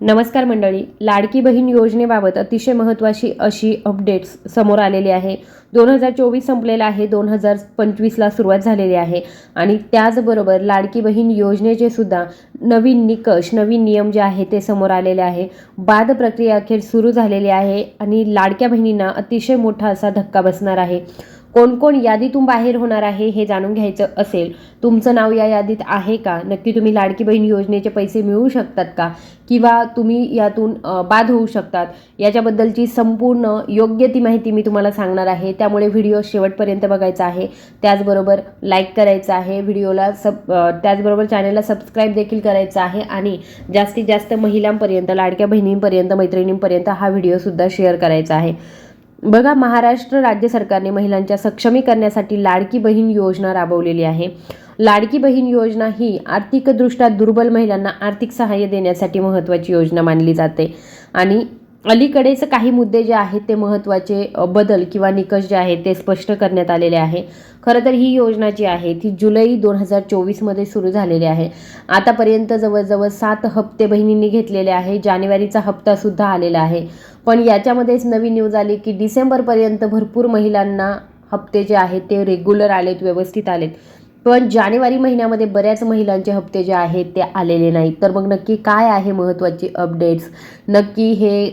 नमस्कार मंडळी. लाडकी बहीण योजनेबाबत अतिशय महत्त्वाची अशी अपडेट्स समोर आलेली आहे. दोन हजार चोवीस संपलेला आहे. दोन हजार पंचवीसला सुरुवात झालेली आहे. आणि त्याचबरोबर लाडकी बहीण योजनेचे सुद्धा नवीन निकष नवीन नियम जे आहे ते समोर आलेले आहे. बाद प्रक्रिया अखेर सुरू झालेली आहे आणि लाडक्या बहिणींना अतिशय मोठा असा धक्का बसणार आहे. कोण कोण यादीतून बाहेर होणार आहे हे जाणून घ्यायचं असेल तुमचं नाव या यादीत आहे का? नक्की तुम्ही लाडकी बहीण योजनेचे पैसे मिळू शकतात का? किंवा तुम्ही यातून बाद होऊ शकतात? याच्याबद्दलची संपूर्ण योग्य ती माहिती मी तुम्हाला सांगणार आहे. त्यामुळे व्हिडिओ शेवटपर्यंत बघायचा आहे. त्याचबरोबर लाईक करायचं आहे. व्हिडिओला सब त्याचबरोबर चॅनलला सबस्क्राईब देखील करायचं आहे. आणि जास्तीत जास्त महिलांपर्यंत लाडक्या बहिणींपर्यंत मैत्रिणींपर्यंत हा व्हिडिओसुद्धा शेअर करायचा आहे. बघा महाराष्ट्र राज्य सरकारने महिलांच्या सक्षमीकरणासाठी लाडकी बहीण योजना राबवलेली आहे. लाडकी बहीण योजना ही आर्थिकदृष्ट्या दुर्बल महिलांना आर्थिक सहाय्य देण्यासाठी महत्त्वाची योजना मानली जाते. आणि अलीकडेच काही मुद्दे जे आहेत ते महत्त्वाचे बदल किंवा निकष जे आहेत ते स्पष्ट करण्यात आलेले आहे. खरं तर ही योजना जी आहे ती जुलै दोन हजार चोवीसमध्ये सुरू झालेली आहे. आतापर्यंत जवळजवळ सात हप्ते बहिणींनी घेतलेले आहे. जानेवारीचा हप्तासुद्धा आलेला आहे. पण याच्यामध्येच नवीन न्यूज आली की डिसेंबरपर्यंत भरपूर महिलांना हप्ते जे आहेत ते रेग्युलर आलेत व्यवस्थित आलेत. पण जानेवारी महिन्यामध्ये बऱ्याच महिलांचे हप्ते जे आहेत ते आलेले नाहीत. तर मग नक्की काय आहे महत्त्वाची अपडेट्स नक्की हे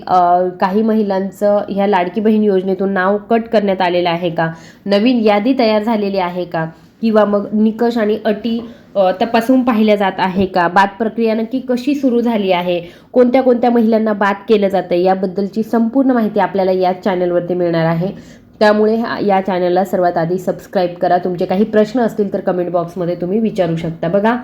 काही महिलांचं ह्या लाडकी बहीण योजनेतून नाव कट करण्यात आलेलं आहे का? नवीन यादी तयार झालेली आहे का? किंवा मग निकष आणि अटी तपासून पाहिल्या जात आहे का? बाद प्रक्रिया नक्की कशी सुरू झाली आहे? कोणत्या कोणत्या महिलांना बाद केलं जातं याबद्दलची संपूर्ण माहिती आपल्याला याच चॅनलवरती मिळणार आहे. त्यामुळे या चॅनलला सर्वात आधी सबस्क्राईब करा. तुमचे काही प्रश्न असतील तर कमेंट बॉक्समध्ये तुम्ही विचारू शकता. बघा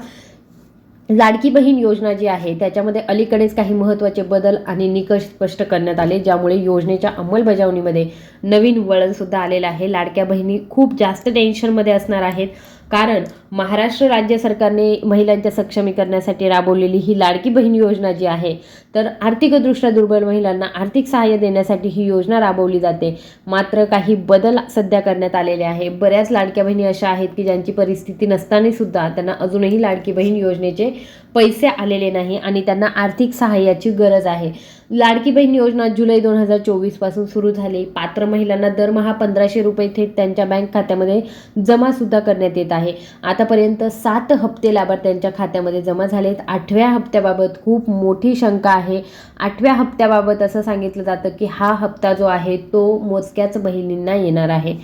लाडकी बहीण योजना जी आहे त्याच्यामध्ये अलीकडेच काही महत्त्वाचे बदल आणि निकष स्पष्ट करण्यात आले ज्यामुळे योजनेच्या अंमलबजावणीमध्ये नवीन वळणसुद्धा आलेलं आहे. लाडक्या बहिणी खूप जास्त टेन्शनमध्ये असणार आहेत. कारण महाराष्ट्र राज्य सरकारने महिलांच्या सक्षमीकरणासाठी राबवलेली ही लाडकी बहीण योजना जी आहे तर आर्थिकदृष्ट्या दुर्बल महिलांना आर्थिक सहाय्य देण्यासाठी ही योजना राबवली जाते. मात्र काही बदल सध्या करण्यात आलेले आहे. बऱ्याच लाडक्या बहिणी अशा आहेत की ज्यांची परिस्थिती नसताना सुद्धा त्यांना अजूनही लाडकी बहीण योजनेचे पैसे आलेले नाही आणि त्यांना आर्थिक सहाय्याची गरज आहे. लाडकी बहीण योजना जुलै दोन हजार चोवीसपासून सुरू झाली. पात्र महिलांना दरमहा पंधराशे रुपये थेट त्यांच्या बँक खात्यामध्ये जमासुद्धा करण्यात येत आहे. आतापर्यंत सात हप्ते लाभार्थ्यांच्या खात्यामध्ये जमा झालेत. आठव्या हप्त्याबाबत खूप मोठी शंका आहे. आठव्या हप्त्याबाबत असं सांगितलं जातं की हा हप्ता जो आहे तो मोजक्याच बहिणींना येणार आहे.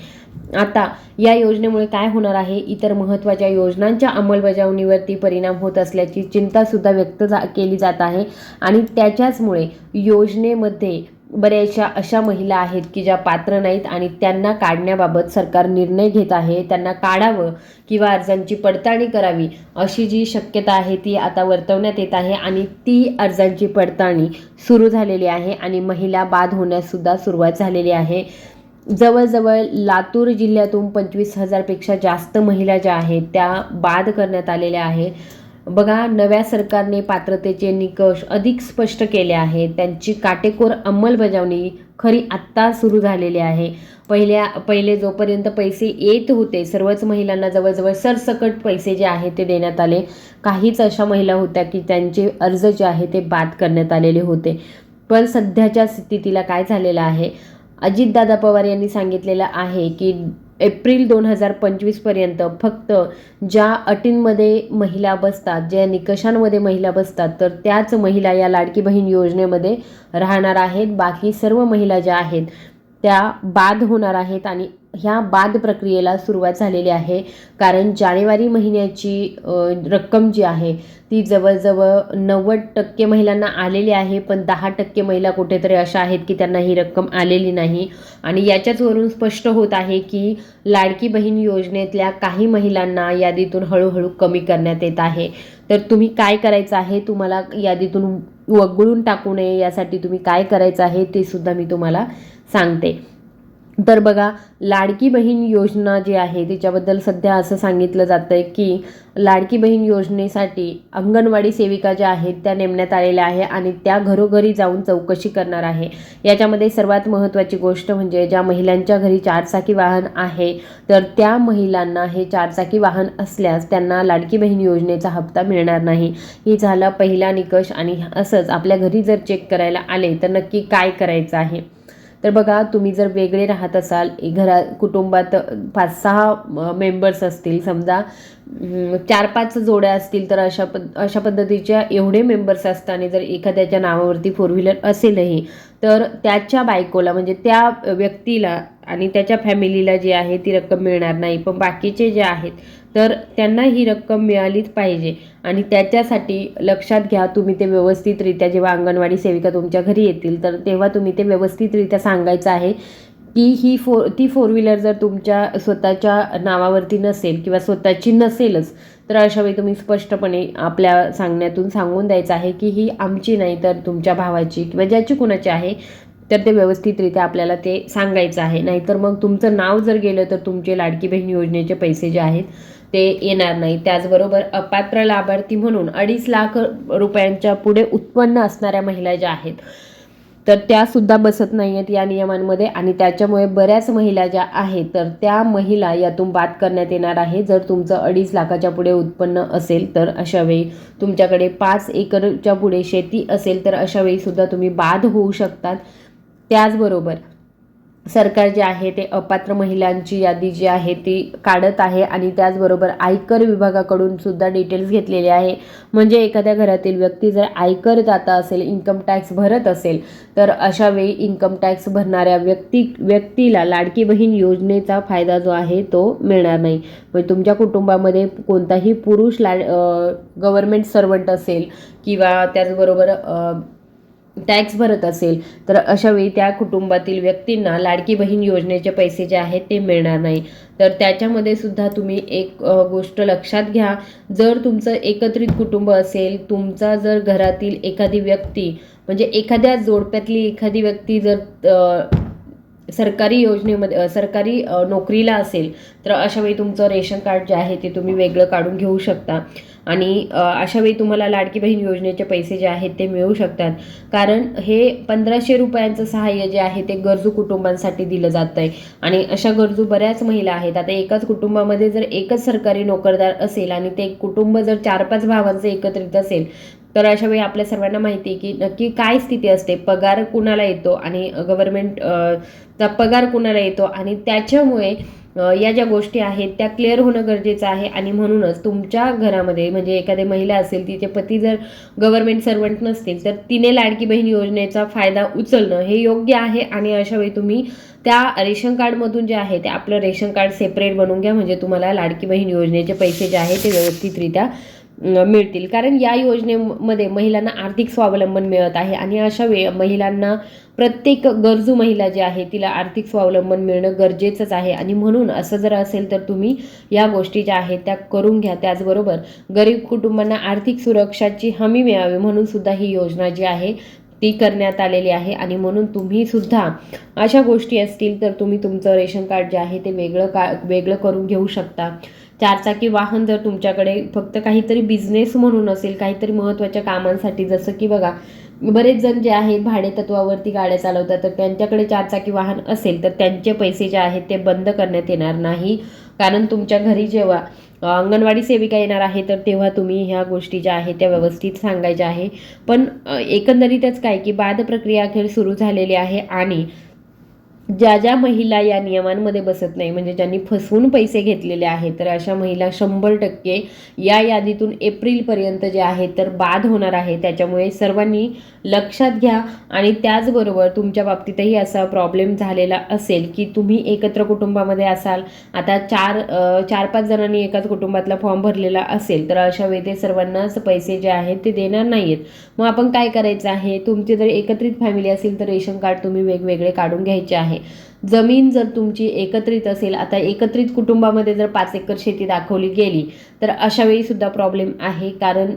आता या योजनेमुळे काय होणार आहे? इतर महत्त्वाच्या योजनांच्या अंमलबजावणीवरती परिणाम होत असल्याची चिंतासुद्धा व्यक्त जा केली जात आहे. आणि त्याच्याचमुळे योजनेमध्ये बऱ्याचशा अशा महिला आहेत की ज्या पात्र नाहीत आणि त्यांना काढण्याबाबत सरकार निर्णय घेत आहे. त्यांना काढावं किंवा अर्जांची पडताळणी करावी अशी जी शक्यता आहे ती आता वर्तवण्यात येत आहे आणि ती अर्जांची पडताळणी सुरू झालेली आहे आणि महिला बाद होण्याससुद्धा सुरुवात झालेली आहे. जवळजवळ लातूर जिल्ह्यातून पंचवीस हजारपेक्षा जास्त महिला ज्या आहेत त्या बाद करण्यात आलेल्या आहे बघा नव्या सरकारने पात्रतेचे निकष अधिक स्पष्ट केले आहेत. त्यांची काटेकोर अंमलबजावणी खरी आत्ता सुरू झालेली आहे. पहिल्या पहिले जोपर्यंत पैसे येत होते सर्वच महिलांना जवळजवळ सरसकट पैसे जे आहेत ते देण्यात आले. काहीच अशा महिला होत्या की त्यांचे अर्ज जे आहे ते बाद करण्यात आलेले होते. पण सध्याच्या स्थितीला काय झालेलं आहे? अजितदादा पवार यांनी सांगितलेलं आहे की एप्रिल दोन हजार पंचवीसपर्यंत फक्त ज्या अटींमध्ये महिला बसतात ज्या निकषांमध्ये महिला बसतात तर त्याच महिला या लाडकी बहीण योजनेमध्ये राहणार आहेत. बाकी सर्व महिला ज्या आहेत त्या बाद होणार आहेत आणि ह्या बाद प्रक्रियेला सुरुवात झालेली आहे. कारण जानेवारी महिन्याची रक्कम जी आहे ती जवळजवळ नव्वद टक्के महिलांना आलेली आहे पण दहा टक्के महिला कुठेतरी अशा आहेत की त्यांना ही रक्कम आलेली नाही. आणि याच्याच वरून स्पष्ट होत आहे की लाडकी बहीण योजनेतल्या काही महिलांना यादीतून हळूहळू कमी करण्यात येत आहे. तर तुम्ही काय करायचं आहे? तुम्हाला यादीतून वगळून टाकू नये यासाठी तुम्ही काय करायचं आहे ते सुद्धा मी तुम्हाला सांगते. तर बघा लाडकी बहीण योजना जी आहे तिच्याबद्दल सध्या असं सांगितलं जातं आहे की लाडकी बहीण योजनेसाठी अंगणवाडी सेविका ज्या आहेत त्या नेमण्यात आलेल्या आहे आणि त्या घरोघरी जाऊन चौकशी करणार आहे. याच्यामध्ये सर्वात महत्त्वाची गोष्ट म्हणजे ज्या महिलांच्या घरी चारचाकी वाहन आहे तर त्या महिलांना हे चारचाकी वाहन असल्यास त्यांना लाडकी बहीण योजनेचा हप्ता मिळणार नाही. ही झाला पहिला निकष आणि असंच आपल्या घरी जर चेक करायला आले तर नक्की काय करायचं आहे? तर बघा तुम्ही जर वेगळे राहत असाल घरा कुटुंबात पाच सहा मेंबर्स असतील समजा चार पाच जोड्या असतील तर अशा पद अशा पद्धतीच्या एवढे मेंबर्स असताना जर एखाद्याच्या नावावरती फोर व्हीलर असेलही तर त्याच्या बायकोला म्हणजे त्या व्यक्तीला आणि त्याच्या फॅमिलीला जी आहे ती रक्कम मिळणार नाही. पण बाकीचे जे आहेत तर त्यांना ही रक्कम मिळालीच पाहिजे. आणि त्याच्यासाठी लक्षात घ्या तुम्ही ते व्यवस्थितरित्या जेव्हा अंगणवाडी सेविका तुमच्या घरी येतील तर तेव्हा तुम्ही ते व्यवस्थितरित्या सांगायचं आहे की ही फोर ती फोर व्हीलर जर तुमच्या स्वतःच्या नावावरती नसेल किंवा स्वतःची नसेलच तर अशा वेळी तुम्ही स्पष्टपणे आपल्या सांगण्यातून सांगून द्यायचं आहे की ही आमची नाही तर तुमच्या भावाची किंवा ज्याची कुणाची आहे तर ते व्यवस्थितरित्या आपल्याला ते सांगायचं आहे. नाहीतर मग तुमचं नाव जर गेलं तर तुमचे लाडकी बहीण योजनेचे पैसे जे आहेत ते येणार नाही. त्याचबरोबर अपात्र लाभार्थी म्हणून अडीच लाख रुपयांच्या पुढे उत्पन्न असणाऱ्या महिला ज्या आहेत तर त्या सुद्धा बसत नाही आहेत या नियमांमध्ये आणि त्याच्यामुळे बऱ्याच महिला ज्या आहेत तर त्या महिला यातून बाद करण्यात येणार आहे. जर तुमचं अडीच लाखाच्या पुढे उत्पन्न असेल तर अशावेळी तुमच्याकडे पाच एकरच्या पुढे शेती असेल तर अशावेळीसुद्धा सुद्धा तुम्ही बाद होऊ शकतात. त्याचबरोबर सरकार जे आहे ते अपात्र महिलांची यादी जी आहे ती काढत आहे आणि त्याचबरोबर आयकर विभागाकडून सुद्धा डिटेल्स घेतलेले आहे. म्हणजे एखाद्या घरातील व्यक्ती जर आयकर दाता असेल इन्कम टॅक्स भरत असेल तर अशा वेळी इन्कम टॅक्स भरणाऱ्या व्यक्ती व्यक्तीला लाडकी बहीण योजनेचा फायदा जो आहे तो मिळणार नाही. म्हणजे तुमच्या कुटुंबामध्ये कोणताही पुरुष ला गव्हर्मेंट सर्वंट असेल किंवा त्याचबरोबर टॅक्स भरत असेल तर अशावेळी त्या कुटुंबातील व्यक्तींना लाडकी बहीण योजनेचे पैसे जे आहेत ते मिळणार नाही. तर त्याच्यामध्ये सुद्धा तुम्ही एक गोष्ट लक्षात घ्या. जर तुमचं एकत्रित कुटुंब असेल तुमचा जर घरातील एखादी व्यक्ती म्हणजे एखाद्या जोडप्यातली एखादी व्यक्ती जर सरकारी योजनेमध्ये सरकारी नोकरीला असेल तर अशावेळी तुमचं रेशन कार्ड जे आहे ते तुम्ही वेगळं काढून घेऊ शकता. आणि अशावेळी तुम्हाला लाडकी बहीण योजनेचे पैसे जे आहेत ते मिळू शकतात. कारण हे पंधराशे रुपयांचं सहाय्य जे आहे ते गरजू कुटुंबांसाठी दिलं जातं आहे आणि अशा गरजू बऱ्याच महिला आहेत. आता एकाच कुटुंबामध्ये जर एकच सरकारी नोकरदार असेल आणि ते कुटुंब जर चार पाच भावांचं एकत्रित असेल तर अशा वेळी आपल्या सर्वांना माहिती आहे की नक्की काय स्थिती असते. पगार कुणाला येतो आणि गव्हर्नमेंट चा पगार कुणाला येतो आणि त्याच्यामुळे या ज्या गोष्टी आहेत त्या क्लिअर होणं गरजेचं आहे. आणि म्हणूनच तुमच्या घरामध्ये म्हणजे एखादी महिला असेल तिचे पती जर गव्हर्नमेंट सर्वंट नसतील तर तिने लाडकी बहीण योजनेचा फायदा उचलणं हे योग्य आहे. आणि अशा वेळी तुम्ही त्या रेशन कार्डमधून जे आहे ते आपलं रेशन कार्ड सेपरेट बनवून घ्या. म्हणजे तुम्हाला लाडकी बहीण योजनेचे पैसे जे आहे ते व्यवस्थितरित्या मिळतील. कारण या योजनेमध्ये महिलांना आर्थिक स्वावलंबन मिळत आहे आणि अशा वे महिलांना प्रत्येक गरजू महिला जी आहे तिला आर्थिक स्वावलंबन मिळणं गरजेचंच आहे. आणि म्हणून असं जर असेल तर तुम्ही या गोष्टी ज्या आहेत त्या करून घ्या. त्याचबरोबर गरीब कुटुंबांना आर्थिक सुरक्षाची हमी मिळावी म्हणून सुद्धा ही योजना जी आहे ती करण्यात आलेली आहे. आणि म्हणून तुम्ही सुद्धा अशा गोष्टी असतील तर तुम्ही तुमचं रेशन कार्ड जे आहे ते वेगळं का वेगळं करून घेऊ शकता. चारचाकी वाहन जर तुमच्याकडे फक्त काहीतरी बिझनेस म्हणून असेल काहीतरी महत्त्वाच्या कामांसाठी जसं की बघा बरेच जण जे आहेत भाडे तत्वावरती गाड्या चालवतात तर त्यांच्याकडे चारचाकी वाहन असेल तर त्यांचे पैसे जे आहेत ते बंद करण्यात येणार नाही. कारण तुमच्या घरी जेव्हा अंगणवाडी सेविका येणार आहे तर तेव्हा तुम्ही ह्या गोष्टी ज्या आहेत त्या व्यवस्थित सांगायच्या आहे. पण एकंदरीतच काय की बाद प्रक्रिया अखेर सुरू झालेली आहे आणि ज्या ज्या महिला या नियमांमध्ये बसत नाही म्हणजे ज्यांनी फसवून पैसे घेतलेले आहेत तर अशा महिला शंभर टक्के या यादीतून एप्रिलपर्यंत जे आहे तर बाद होणार आहे. त्याच्यामुळे सर्वांनी लक्षात घ्या आणि त्याचबरोबर तुमच्या बाबतीतही असा प्रॉब्लेम झालेला असेल की तुम्ही एकत्र कुटुंबामध्ये असाल आता चार चार पाच जणांनी एकाच कुटुंबातला फॉर्म भरलेला असेल तर अशा वेळी ते सर्वांनाच पैसे जे आहेत ते देणार नाही आहेत मग आपण काय करायचं आहे? तुमची जर एकत्रित फॅमिली असेल तर रेशन कार्ड तुम्ही वेगवेगळे काढून घ्यायचे आहे. जमीन जर तुमची एकत्रित असेल आता एकत्रित कुटुंबामध्ये जर पाच एकर शेती दाखवली गेली तर अशा वेळी सुद्धा प्रॉब्लेम आहे. कारण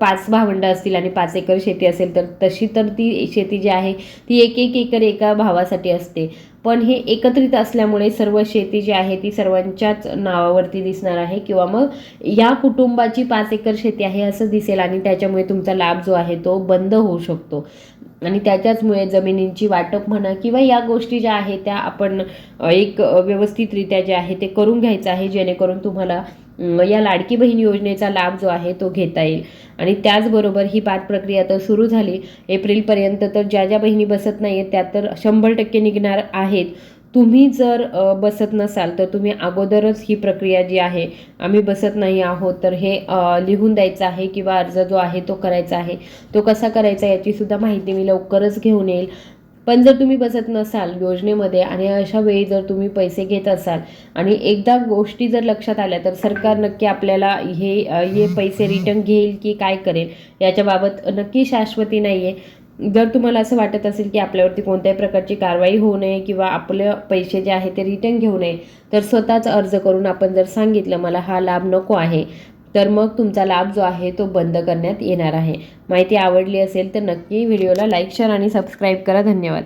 पाच भावंडं असतील आणि पाच एकर शेती असेल तर तशी तर ती शेती जी आहे ती एक एक एकर एका भावासाठी असते. पण हे एकत्रित असल्यामुळे सर्व शेती जी आहे ती सर्वांच्याच नावावरती दिसणार आहे. किंवा मग या कुटुंबाची पाच एकर शेती आहे असं दिसेल आणि त्याच्यामुळे तुमचा लाभ जो आहे तो बंद होऊ शकतो. आणि त्याच्याचमुळे जमिनींची वाटप म्हणा किंवा या गोष्टी ज्या आहेत त्या आपण एक व्यवस्थितरित्या जे आहे ते करून घ्यायचं आहे जेणेकरून तुम्हाला या लाडकी बहीण योजनेचा लाभ जो आहे तो घेता येईल. आणि त्याचबरोबर ही पाच प्रक्रिया तर सुरू झाली. एप्रिलपर्यंत तर ज्या ज्या बहिणी बसत नाही आहेत त्या तर शंभर टक्के निघणार आहेत. तुम्ही जर बसत नसाल तर तुम्ही अगोदरच ही प्रक्रिया जी आहे आम्ही बसत नाही आहोत तर हे लिहून द्यायचं आहे किंवा अर्ज जो आहे तो करायचा आहे तो कसा करायचा याचीसुद्धा माहिती मी लवकरच घेऊन येईल. पण जर तुम्ही बसत नसाल योजनेमध्ये आणि अशा वेळी जर तुम्ही पैसे घेत असाल आणि एकदा गोष्टी जर लक्षात आल्या तर सरकार नक्की आपल्याला हे हे पैसे रिटर्न घेईल की काय करेल याच्याबाबत नक्की शाश्वती नाही आहे जर तुम्हाला असं वाटत असेल की आपल्यावरती कोणत्याही प्रकारची कारवाई होऊ नये किंवा आपले पैसे जे आहे ते रिटर्न घेऊ नये तर स्वतःच अर्ज करून आपण जर सांगितलं मला हा लाभ नको आहे तर मग तुमचा लाभ जो आहे तो बंद करण्यात येणार आहे. माहिती आवडली असेल तर नक्की व्हिडिओला लाईक शेअर आणि सबस्क्राईब करा. धन्यवाद.